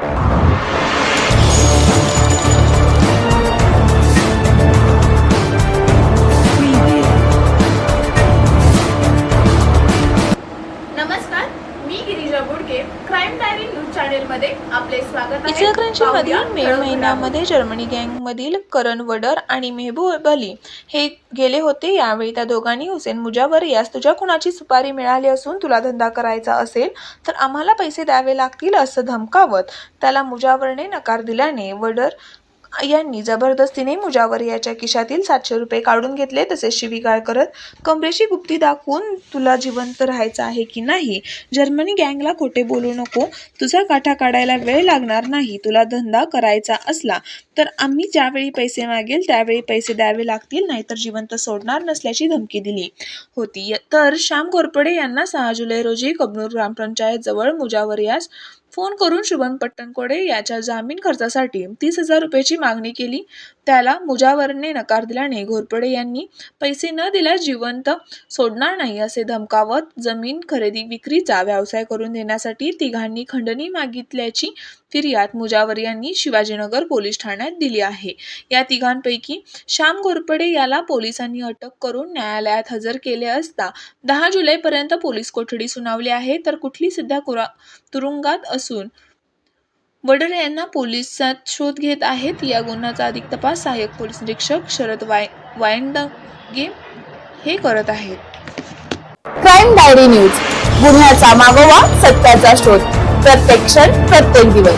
you crime diary news channel मध्ये आपले स्वागत आहे. इचलकरंजी मधील पाहूया मे महिन्यामध्ये जर्मनी गँगमधील करण वडर आणि मेहबूब अली हे गेले होते. यावेळी त्या दोघांनी हुसेन मुजावर यास तुझ्या कुणाची सुपारी मिळाली असून तुला धंदा करायचा असेल तर आम्हाला पैसे द्यावे लागतील असं धमकावत त्याला मुजावरने नकार दिल्याने वडर यांनी जबरदस्तीने मुजावर याच्या खिशातील सातशे रुपये काढून घेतले तसेच शिवीगाळ करत कमरेची गुप्ती दाखवून तुला जिवंत राहायचं आहे की नाही? जर्मनी गँगला खोटे बोलू नको. तुझा काठा काढायला वेळ लागणार नाही. तुला धंदा करायचा असला तर आम्ही ज्यावेळी पैसे मागेल त्यावेळी पैसे द्यावे लागतील नाहीतर जिवंत सोडणार नसल्याची धमकी दिली होती. य- तर श्याम घोरपडे यांना सहा जुलै रोजी कबनूर ग्रामपंचायत जवळ मुजावर यास फोन करून शुभम पट्टणकोडे याच्या जामीन खर्चासाठी तीस हजार रुपयाची मागणी केली. त्याला मुजावरने नकार दिल्याने घोरपडे यांनी पैसे न दिल्यास जिवंत सोडणार नाही असे धमकावत जमीन खरेदी विक्रीचा व्यवसाय करून देण्यासाठी तिघांनी खंडणी मागितल्याची फिर्याद मुजावर यांनी शिवाजीनगर पोलीस ठाण्यात दिली आहे. या तिघांपैकी श्याम घोरपडे याला पोलिसांनी अटक करून न्यायालयात हजर केले असता दहा जुलैपर्यंत पोलीस कोठडी सुनावली आहे. तर कुठली सध्या कुरा तुरुंगात असून वडर यांना पोलिसात शोध घेत आहेत. या गुन्ह्याचा अधिक तपास सहाय्यक पोलीस निरीक्षक शरद वाय वायंडगे हे करत आहेत. Crime diary news. गुन्ह्याचा मागोवा सत्याचा शोध. प्रत्येक क्षण प्रत्येक दिवस.